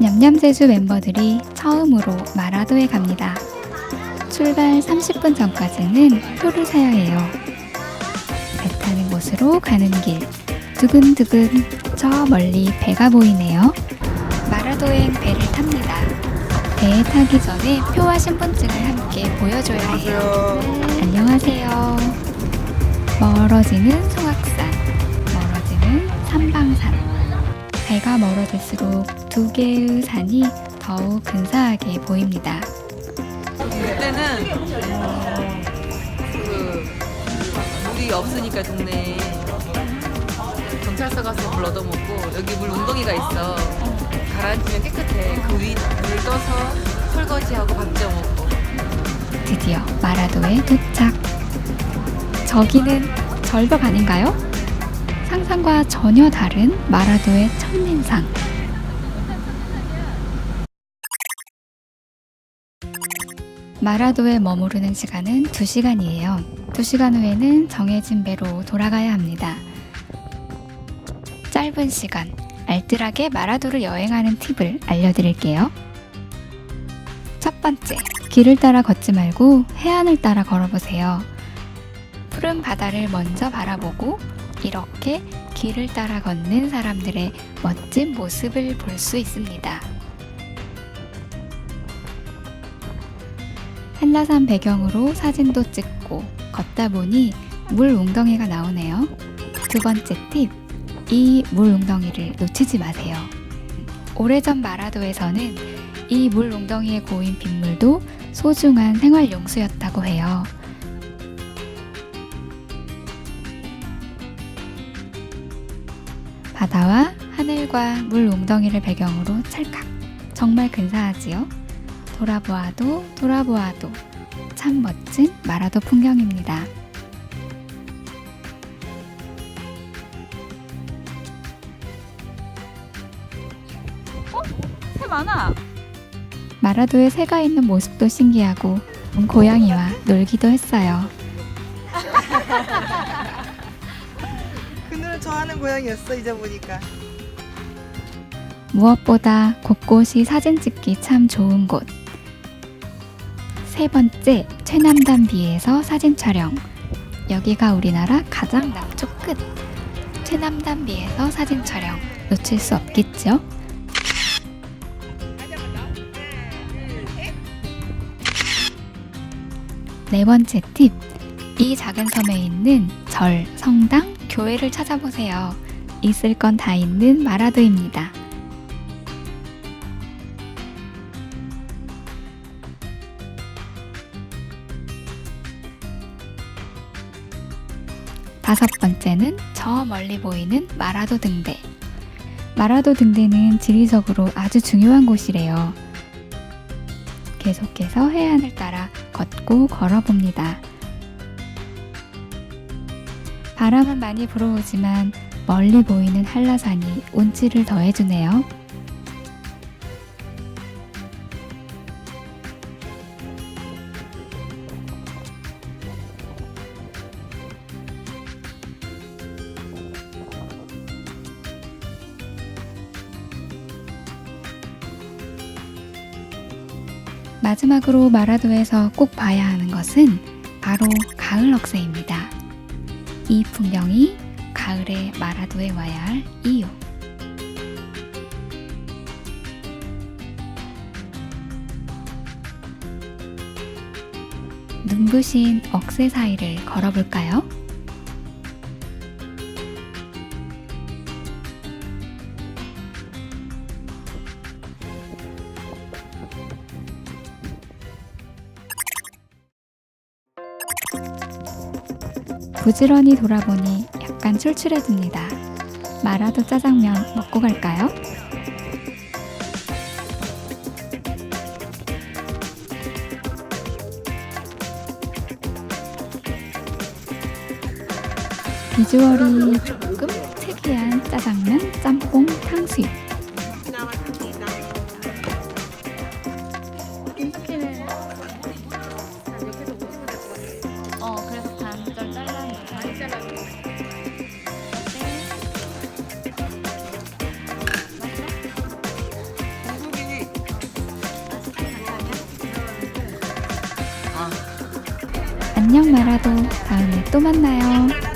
냠냠제주 멤버들이 처음으로 마라도에 갑니다. 출발 30분 전까지는 표를 사야 해요. 배 타는 곳으로 가는 길. 두근두근 저 멀리 배가 보이네요. 마라도행 배를 탑니다. 배에 타기 전에 표와 신분증을 함께 보여줘야 해요. 안녕하세요. 멀어지는 송악산, 멀어지는 삼방산. 배가 멀어질수록 두 개의 산이 더욱 근사하게 보입니다. 그때는 어, 그 물이 없으니까 동네에 경찰서 가서 물 얻어먹고 여기 물 웅덩이가 있어 가라앉으면 깨끗해 그 위 물 떠서 설거지하고 밥 지어 먹고 드디어 마라도에 도착. 저기는 절벽 아닌가요? 상상과 전혀 다른 마라도의 첫인상. 마라도에 머무르는 시간은 2시간이에요. 2시간 후에는 정해진 배로 돌아가야 합니다. 짧은 시간, 알뜰하게 마라도를 여행하는 팁을 알려드릴게요. 첫 번째, 길을 따라 걷지 말고 해안을 따라 걸어보세요. 푸른 바다를 먼저 바라보고 이렇게 길을 따라 걷는 사람들의 멋진 모습을 볼 수 있습니다. 한라산 배경으로 사진도 찍고 걷다 보니 물 웅덩이가 나오네요. 두 번째 팁, 이 물 웅덩이를 놓치지 마세요. 오래전 마라도에서는 이 물 웅덩이에 고인 빗물도 소중한 생활 용수였다고 해요. 바다와 하늘과 물 웅덩이를 배경으로 찰칵. 정말 근사하지요? 돌아보아도 돌아보아도 참 멋진 마라도 풍경입니다. 새 많아 마라도에 새가 있는 모습도 신기하고 고양이와 놀기도 했어요. 그늘은 좋아하는 고양이였어 이제 보니까 무엇보다 곳곳이 사진 찍기 참 좋은 곳. 세 번째, 최남단 비에서 사진 촬영. 여기가 우리나라 가장 남쪽 끝. 최남단 비에서 사진 촬영. 놓칠 수 없겠죠? 네 번째 팁. 이 작은 섬에 있는 절, 성당, 교회를 찾아보세요. 있을 건 다 있는 마라도입니다. 다섯 번째는 저 멀리 보이는 마라도 등대. 마라도 등대는 지리적으로 아주 중요한 곳이래요. 계속해서 해안을 따라 걷고 걸어봅니다. 바람은 많이 불어오지만 멀리 보이는 한라산이 운치를 더해주네요. 마지막으로 마라도에서 꼭 봐야 하는 것은 바로 가을 억새입니다. 이 풍경이 가을에 마라도에 와야 할 이유. 눈부신 억새 사이를 걸어볼까요? 부지런히 돌아보니 약간 출출해집니다. 마라도 짜장면 먹고 갈까요? 비주얼이 조금 특이한 짜장면, 짬뽕, 탕수육. 안녕 마라도 다음에 또 만나요.